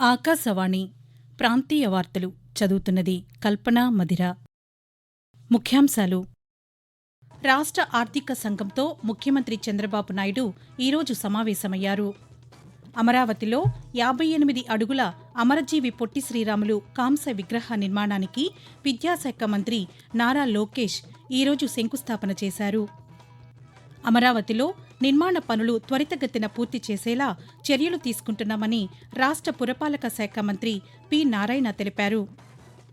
ఆకాశవాణి ప్రాంతీయ వార్తలు చదువుతున్నది కల్పన మదిర ముఖ్యాంశాలు. రాష్ట్ర ఆర్థిక సంఘంతో ముఖ్యమంత్రి చంద్రబాబు నాయుడు ఈరోజు సమావేశమయ్యారు. అమరావతిలో యాభై ఎనిమిది అడుగుల అమరజీవి పొట్టి శ్రీరాములు కాంస విగ్రహ నిర్మాణానికి విద్యాశాఖ మంత్రి నారా లోకేష్ ఈరోజు శంకుస్థాపన చేశారు. అమరావతిలో నిర్మాణ పనులు త్వరితగతిన పూర్తి చేసేలా చర్యలు తీసుకుంటున్నామని రాష్ట్ర పురపాలక శాఖ మంత్రి పి. నారాయణ తెలిపారు.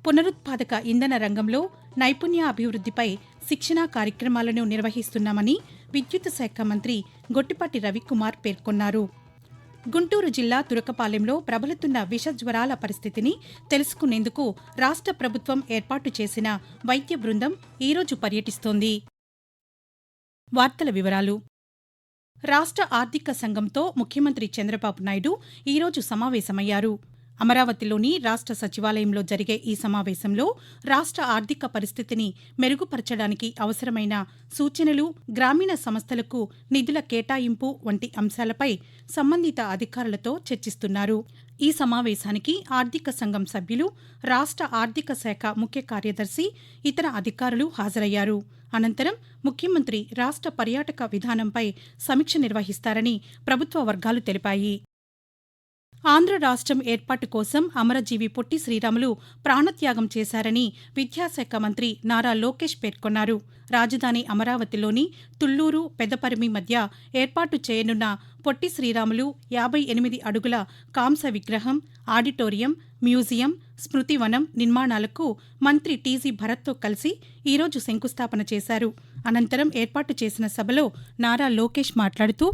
పునరుత్పాదక ఇంధన రంగంలో నైపుణ్య అభివృద్ధిపై శిక్షణా కార్యక్రమాలను నిర్వహిస్తున్నామని విద్యుత్ శాఖ మంత్రి గొట్టిపాటి రవికుమార్ పేర్కొన్నారు. గుంటూరు జిల్లా తురకపాలెంలో ప్రబలుతున్న విష జ్వరాల పరిస్థితిని తెలుసుకునేందుకు రాష్ట్ర ప్రభుత్వం ఏర్పాటు చేసిన వైద్య బృందం ఈరోజు పర్యటిస్తోంది. వార్తల వివరాలు. రాష్ట్ర ఆర్థిక సంఘంతో ముఖ్యమంత్రి చంద్రబాబు నాయుడు ఈరోజు సమావేశమయ్యారు. అమరావతిలోని రాష్ట్ర సచివాలయంలో జరిగే ఈ సమావేశంలో రాష్ట్ర ఆర్థిక పరిస్థితిని మెరుగుపరచడానికి అవసరమైన సూచనలు గ్రామీణ సంస్థలకు నిధుల కేటాయింపు వంటి అంశాలపై సంబంధిత అధికారులతో చర్చిస్తున్నారు. ఈ సమావేశానికి ఆర్థిక సంఘం సభ్యులు రాష్ట్ర ఆర్థిక శాఖ ముఖ్య కార్యదర్శి ఇతర అధికారులు హాజరయ్యారు. అనంతరం ముఖ్యమంత్రి రాష్ట్ర పర్యాటక విధానంపై సమీక్ష నిర్వహిస్తారని ప్రభుత్వ వర్గాలు తెలిపాయి. ఆంధ్ర రాష్ట్రం ఏర్పాటు కోసం అమరజీవి పొట్టి శ్రీరాములు ప్రాణత్యాగం చేశారని విద్యాశాఖ మంత్రి నారా లోకేష్ పేర్కొన్నారు. రాజధాని అమరావతిలోని తుళ్ళూరు పెదపరిమి మధ్య ఏర్పాటు చేయనున్న పొట్టి శ్రీరాములు యాభై ఎనిమిది అడుగుల కాంస విగ్రహం ఆడిటోరియం మ్యూజియం స్మృతివనం నిర్మాణాలకు మంత్రి టీజీ భరత్తో కలిసి ఈరోజు శంకుస్థాపన చేశారు. అనంతరం ఏర్పాటు చేసిన సభలో నారా లోకేష్ మాట్లాడుతూ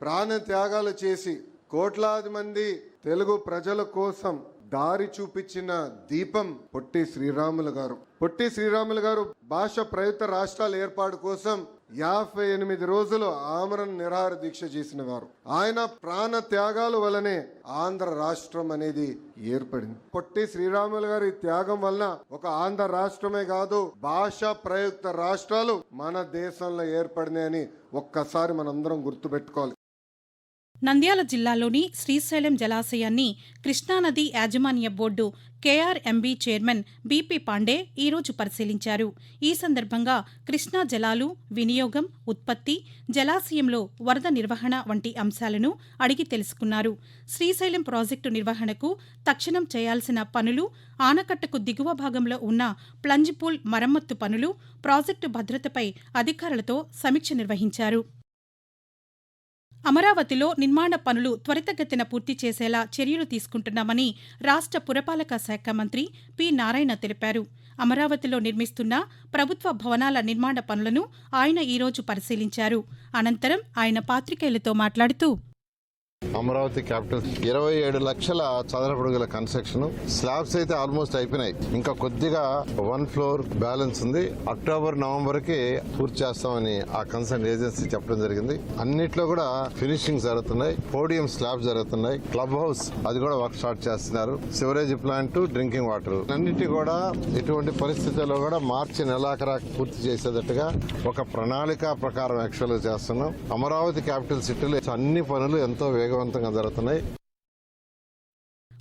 ప్రాణ త్యాగాలు చేసి కోట్లాది మంది తెలుగు ప్రజల కోసం దారి చూపించిన దీపం పొట్టి శ్రీరాములు గారు. పొట్టి శ్రీరాములు గారు భాష ప్రయుక్త రాష్ట్రాల ఏర్పాటు కోసం యాభై ఎనిమిది రోజులు ఆమరణ నిరాహార దీక్ష చేసిన వారు. ఆయన ప్రాణ త్యాగాల వలనే ఆంధ్ర రాష్ట్రం అనేది ఏర్పడింది. పొట్టి శ్రీరాములు గారి త్యాగం వలన ఒక ఆంధ్ర రాష్ట్రమే కాదు భాష ప్రయుక్త రాష్ట్రాలు మన దేశంలో ఏర్పడినాయని ఒక్కసారి మనందరం గుర్తుపెట్టుకోవాలి. నంద్యాల జిల్లాలోని శ్రీశైలం జలాశయాన్ని కృష్ణానది యాజమాన్య board KRMB chairman BP Pandey ఈరోజు పరిశీలించారు. ఈ సందర్భంగా కృష్ణా జలాలు వినియోగం ఉత్పత్తి జలాశయంలో వరద నిర్వహణ వంటి అంశాలను అడిగి తెలుసుకున్నారు. శ్రీశైలం ప్రాజెక్టు నిర్వహణకు తక్షణం చేయాల్సిన పనులు ఆనకట్టకు దిగువ భాగంలో ఉన్న ప్లంజ్ పూల్ మరమ్మత్తు పనులు ప్రాజెక్టు భద్రతపై అధికారులతో సమీక్ష నిర్వహించారు. అమరావతిలో నిర్మాణ పనులు త్వరితగతిన పూర్తి చేసేలా చర్యలు తీసుకుంటున్నామని రాష్ట్ర పురపాలక శాఖ మంత్రి పి నారాయణ తెలిపారు. అమరావతిలో నిర్మిస్తున్న ప్రభుత్వ భవనాల నిర్మాణ పనులను ఆయన ఈరోజు పరిశీలించారు. అనంతరం ఆయన పాత్రికేయులతో మాట్లాడుతూ అమరావతి క్యాపిటల్. ఇరవై ఏడు లక్షల చదరపడుగుల కన్స్ట్రక్షన్. స్లాబ్స్ అయితే ఆల్మోస్ట్ అయిపోయినాయి. ఇంకా కొద్దిగా వన్ ఫ్లోర్ బ్యాలెన్స్ ఉంది. అక్టోబర్ నవంబర్కి పూర్తి చేస్తామని ఆ కన్సర్న్ ఏజెన్సీ చెప్పడం జరిగింది. అన్నిట్లో కూడా ఫినిషింగ్ జరుగుతున్నాయి. పోడియం స్లాబ్ జరుగుతున్నాయి. క్లబ్ హౌస్ అది కూడా వర్క్ స్టార్ట్ చేస్తున్నారు. Sewerage plant drinking water. అన్నిటి కూడా ఎటువంటి పరిస్థితుల్లో కూడా మార్చి నెలాఖరా పూర్తి చేసేటట్టుగా ఒక ప్రణాళిక ప్రకారం యాక్చువల్ చేస్తున్నాం. అమరావతి క్యాపిటల్ సిటీలో అన్ని పనులు ఎంతో వేగవంతంగా జరుగుతున్నాయి.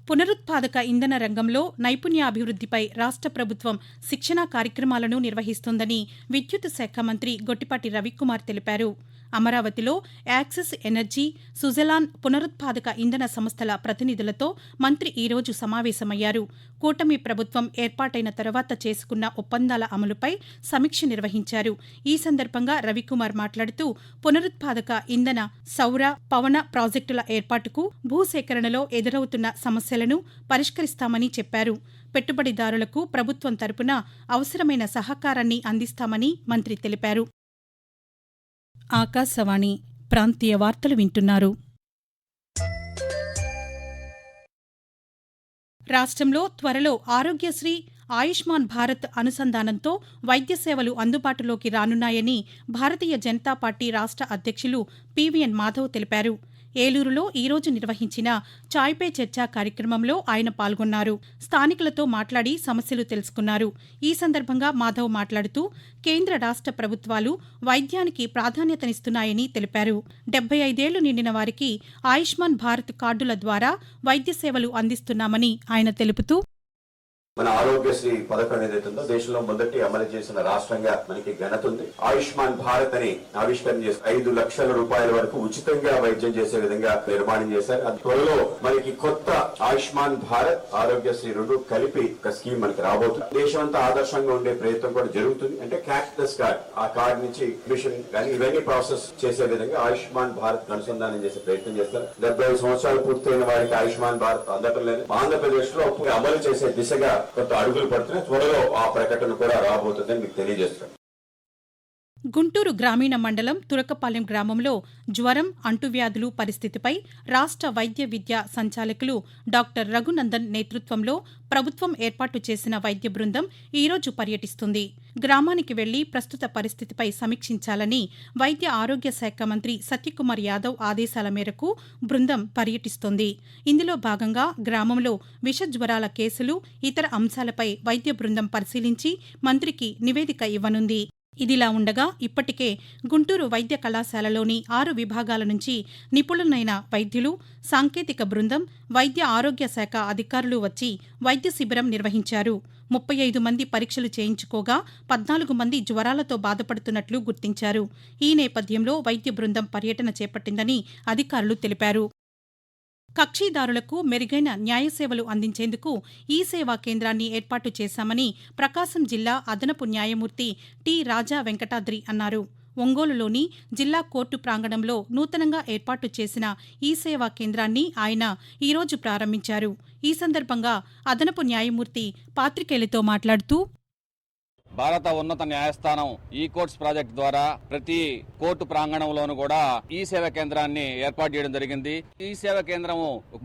పునరుత్పాదక ఇంధన రంగంలో నైపుణ్యాభివృద్ధిపై రాష్ట్ర ప్రభుత్వం శిక్షణా కార్యక్రమాలను నిర్వహిస్తోందని విద్యుత్ శాఖ మంత్రి గొట్టిపాటి రవికుమార్ తెలిపారు. అమరావతిలో యాక్సిస్ ఎనర్జీ సుజలాన్ పునరుత్పాదక ఇంధన సంస్థల ప్రతినిధులతో మంత్రి ఈరోజు సమావేశమయ్యారు. కూటమి ప్రభుత్వం ఏర్పాటైన తర్వాత చేసుకున్న ఒప్పందాల అమలుపై సమీక్ష నిర్వహించారు. ఈ సందర్భంగా రవికుమార్ మాట్లాడుతూ పునరుత్పాదక ఇంధన సౌర పవన ప్రాజెక్టుల ఏర్పాటుకు భూసేకరణలో ఎదురవుతున్న సమస్యలను పరిష్కరిస్తామని చెప్పారు. పెట్టుబడిదారులకు ప్రభుత్వం తరపున అవసరమైన సహకారాన్ని అందిస్తామని మంత్రి తెలిపారు. ఆకాశవాణి ప్రాంతీయ వార్తలు వింటున్నారు. రాష్ట్రంలో త్వరలో ఆరోగ్యశ్రీ ఆయుష్మాన్ భారత్ అనుసంధానంతో వైద్య సేవలు అందుబాటులోకి రానున్నాయని భారతీయ జనతా పార్టీ రాష్ట్ర అధ్యక్షులు పీవీఎన్ మాధవ్ తెలిపారు. ఏలూరులో ఈరోజు నిర్వహించిన చాయ్ పే చర్చ కార్యక్రమంలో ఆయన పాల్గొన్నారు. స్థానికులతో మాట్లాడి సమస్యలు తెలుసుకున్నారు. ఈ సందర్భంగా మాధవ్ మాట్లాడుతూ కేంద్ర రాష్ట్ర ప్రభుత్వాలు వైద్యానికి ప్రాధాన్యతనిస్తున్నాయని తెలిపారు. డెబ్బై ఐదేళ్ళు నిండిన వారికి ఆయుష్మాన్ భారత్ కార్డుల ద్వారా వైద్య సేవలు అందిస్తున్నామని ఆయన తెలుపుతూ మన ఆరోగ్యశ్రీ పథకం ఏదైతే ఉందో దేశంలో మొదటి అమలు చేసిన రాష్ట్రంగా మనకి ఘనత ఉంది. ఆయుష్మాన్ భారత్ అని ఆవిష్కరణ చేసి ఐదు లక్షల రూపాయల వరకు ఉచితంగా వైద్యం చేసే విధంగా నిర్మాణం చేశారు. అది త్వరలో మనకి కొత్త ఆయుష్మాన్ భారత్ ఆరోగ్యశ్రీ రెండు కలిపి ఒక స్కీమ్ మనకి రాబోతుంది. దేశమంతా ఆదర్శంగా ఉండే ప్రయత్నం కూడా జరుగుతుంది. అంటే క్యాష్లెస్ కార్డ్ ఆ కార్డ్ నుంచి మిషన్ కానీ ఇవన్నీ ప్రాసెస్ చేసే విధంగా ఆయుష్మాన్ భారత్ అనుసంధానం చేసే ప్రయత్నం చేస్తారు. డెబ్బై ఐదు సంవత్సరాలు పూర్తయిన వారికి ఆయుష్మాన్ భారత్ అందటం లేదు. ఆంధ్రప్రదేశ్లో అమలు చేసే దిశగా కొంత అడుగులు పడుతున్నాయి త్వరలో ఆ ప్రకటన కూడా రాబోతుందని మీకు తెలియజేస్తున్నాను గుంటూరు గ్రామీణ మండలం తురకపాలెం గ్రామంలో జ్వరం అంటువ్యాధులు పరిస్థితిపై రాష్ట్ర వైద్య విద్యా సంచాలకులు డాక్టర్ రఘునందన్ నేతృత్వంలో ప్రభుత్వం ఏర్పాటు చేసిన వైద్య బృందం ఈరోజు పర్యటిస్తుంది. గ్రామానికి వెళ్ళి ప్రస్తుత పరిస్థితిపై సమీక్షించాలని వైద్య ఆరోగ్య శాఖ మంత్రి సత్యకుమార్ యాదవ్ ఆదేశాల మేరకు బృందం పర్యటిస్తోంది. ఇందులో భాగంగా గ్రామంలో విష జ్వరాల కేసులు ఇతర అంశాలపై వైద్య బృందం పరిశీలించి మంత్రికి నివేదిక ఇవ్వనుంది. ఇదిలా ఉండగా ఇప్పటికే గుంటూరు వైద్య కళాశాలలోని ఆరు విభాగాల నుంచి నిపుణులైన వైద్యులు సాంకేతిక బృందం వైద్య ఆరోగ్య శాఖ అధికారులు వచ్చి వైద్య శిబిరం నిర్వహించారు. ముప్పై ఐదు మంది పరీక్షలు చేయించుకోగా పద్నాలుగు మంది జ్వరాలతో బాధపడుతున్నట్లు గుర్తించారు. ఈ నేపథ్యంలో వైద్య బృందం పర్యటన చేపట్టిందని అధికారులు తెలిపారు. కక్షిదారులకు మెరుగైన న్యాయ సేవలు అందించేందుకు ఈ సేవా కేంద్రాన్ని ఏర్పాటు చేశామని ప్రకాశం జిల్లా అదనపు న్యాయమూర్తి టి రాజా వెంకటాద్రి అన్నారు. ఒంగోలులోని జిల్లా కోర్టు ప్రాంగణంలో నూతనంగా ఏర్పాటు చేసిన ఈ సేవా కేంద్రాన్ని ఆయన ఈరోజు ప్రారంభించారు. ఈ సందర్భంగా అదనపు న్యాయమూర్తి పాత్రికేయులతో మాట్లాడుతూ భారత ఉన్నత న్యాయస్థానం ఈ కోర్ట్స్ ప్రాజెక్ట్ ద్వారా ప్రతి కోర్టు ప్రాంగణంలోనూ కూడా ఈ సేవ కేంద్రాన్ని ఏర్పాటు చేయడం జరిగింది. ఈ సేవ కేంద్రం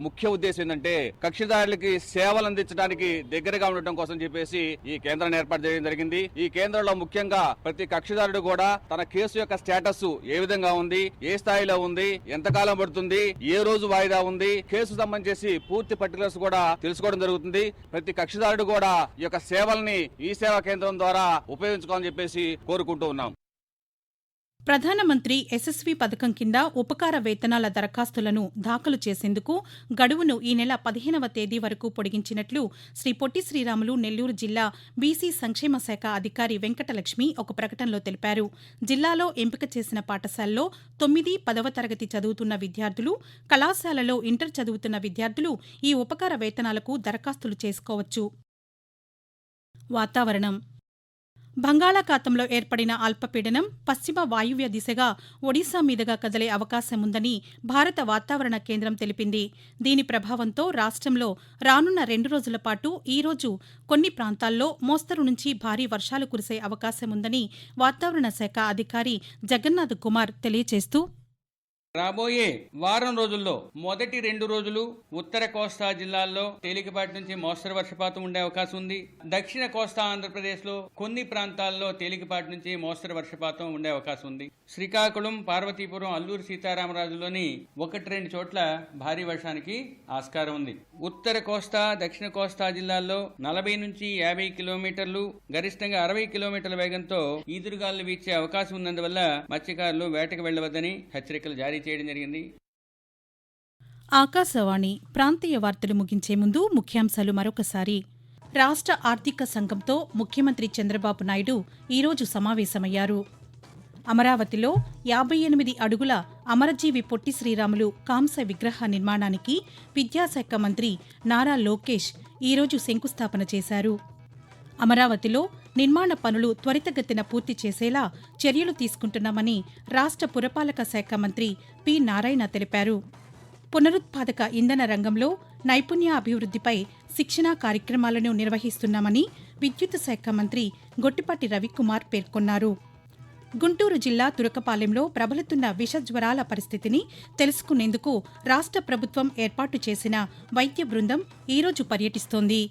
ముఖ్య ఉద్దేశం ఏంటంటే కక్షిదారులకి సేవలు అందించడానికి దగ్గరగా ఉండటం కోసం చెప్పేసి ఈ కేంద్రాన్ని ఏర్పాటు చేయడం జరిగింది. ఈ కేంద్రంలో ముఖ్యంగా ప్రతి కక్షిదారుడు కూడా తన కేసు యొక్క స్టేటస్ ఏ విధంగా ఉంది ఏ స్థాయిలో ఉంది ఎంతకాలం పడుతుంది ఏ రోజు వాయిదా ఉంది కేసు సంబంధించి పూర్తి పర్టికులర్స్ కూడా తెలుసుకోవడం జరుగుతుంది. ప్రతి కక్షిదారుడు కూడా ఈ యొక్క సేవల్ని ఈ సేవా కేంద్రం ద్వారా ఉపయోగించుకోవాలని చెప్పేసి కోరుకుంటూ ఉన్నాం. ప్రధానమంత్రి ఎస్ఎస్వి పథకం కింద ఉపకార వేతనాల దరఖాస్తులను దాఖలు చేసేందుకు గడువును ఈ నెల పదిహేనవ తేదీ వరకు పొడిగించినట్లు శ్రీ పొట్టి శ్రీరాములు నెల్లూరు జిల్లా బీసీ సంక్షేమ శాఖ అధికారి వెంకటలక్ష్మి ఒక ప్రకటనలో తెలిపారు. జిల్లాలో ఎంపిక చేసిన పాఠశాలలో తొమ్మిది పదవ తరగతి చదువుతున్న విద్యార్థులు కళాశాలలో ఇంటర్ చదువుతున్న విద్యార్థులు ఈ ఉపకార వేతనాలకు దరఖాస్తులు చేసుకోవచ్చు. వాతావరణం బంగాళాఖాతంలో ఏర్పడిన అల్పపీడనం పశ్చిమ వాయువ్య దిశగా ఒడిశా మీదుగా కదిలే అవకాశం ఉందని భారత వాతావరణ కేంద్రం తెలిపింది. దీని ప్రభావంతో రాష్ట్రంలో రానున్న రెండు రోజుల పాటు ఈ రోజు కొన్ని ప్రాంతాల్లో మోస్తరు నుంచి భారీ వర్షాలు కురిసే అవకాశం ఉందని వాతావరణ శాఖ అధికారి జగన్నాథ్ కుమార్ తెలియజేస్తూ రాబోయే వారం రోజుల్లో మొదటి రెండు రోజులు ఉత్తర కోస్తా జిల్లాల్లో తేలికపాటి నుంచి మోస్తరు వర్షపాతం ఉండే అవకాశం ఉంది. దక్షిణ కోస్తా ఆంధ్రప్రదేశ్లో కొన్ని ప్రాంతాల్లో తేలికపాటి నుంచి మోస్తరు వర్షపాతం ఉండే అవకాశం ఉంది. శ్రీకాకుళం పార్వతీపురం అల్లూరు సీతారామరాజులోని ఒకటి రెండు చోట్ల భారీ వర్షానికి ఆస్కారం ఉంది. ఉత్తర కోస్తా దక్షిణ కోస్తా జిల్లాల్లో నలభై నుంచి యాభై కిలోమీటర్లు గరిష్టంగా అరవై కిలోమీటర్ల వేగంతో ఈదురుగాలు వీచే అవకాశం ఉన్నందువల్ల మత్స్యకారులు వేటకు వెళ్ళవద్దని హెచ్చరికలు జారీ చేయడం జరిగింది. ఆకాశవాణి ప్రాంతీయ వార్తలు ముగించే ముందు ముఖ్యాంశాలు మరొకసారి. రాష్ట్ర ఆర్థిక సంఘంతో ముఖ్యమంత్రి చంద్రబాబు నాయుడు ఈరోజు సమావేశమయ్యారు. అమరావతిలో యాభై ఎనిమిది అడుగుల అమరజీవి పొట్టి శ్రీరాములు కాంస విగ్రహ నిర్మాణానికి విద్యాశాఖ మంత్రి నారా లోకేష్ ఈరోజు శంకుస్థాపన చేశారు. అమరావతిలో నిర్మాణ పనులు త్వరితగతిన పూర్తి చేసేలా చర్యలు తీసుకుంటున్నామని రాష్ట్ర పురపాలక శాఖ మంత్రి పి. నారాయణ తెలిపారు. పునరుత్పాదక ఇంధన రంగంలో నైపుణ్య అభివృద్ధిపై శిక్షణా కార్యక్రమాలను నిర్వహిస్తున్నామని విద్యుత్ శాఖ మంత్రి గొట్టిపాటి రవికుమార్ పేర్కొన్నారు. గుంటూరు జిల్లా తురకపాలెంలో ప్రబలుతున్న విషజ్వరాల పరిస్థితిని తెలుసుకునేందుకు రాష్ట్ర ప్రభుత్వం ఏర్పాటు చేసిన వైద్య బృందం ఈరోజు పర్యటిస్తోంది.